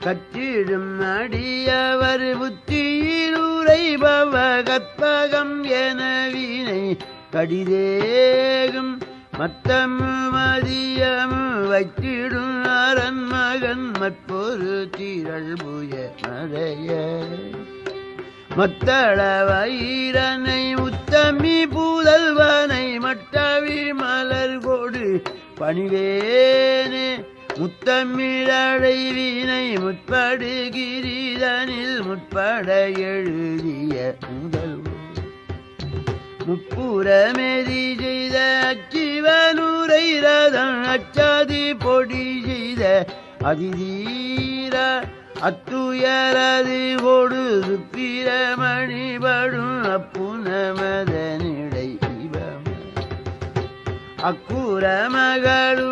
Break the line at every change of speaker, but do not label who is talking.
கற்றிடும் அடியவர் புத்தியில் உரைபவ கற்பகம் என வினை கடிதேகும் மத்தம் மதியம் வைத்திடும் அரண் மகன் மற்பொரு திரள் புய மறைய மத்தள வைரனை உத்தமி புதல்வனை மட்டவி மலர் கொடு பணிவேனே முத்தமிழடை வீணை முற்படுகிரிதனில் முற்பட எழுதிய முதல் முப்புறமெதி செய்த அச்சிவனுரை ரதம் அச்சாதி பொடி செய்த அதிதீர அத்துயரது கொடு பிரமணிபடும் அப்புனமதனிடை இவம். அக்குற மகளு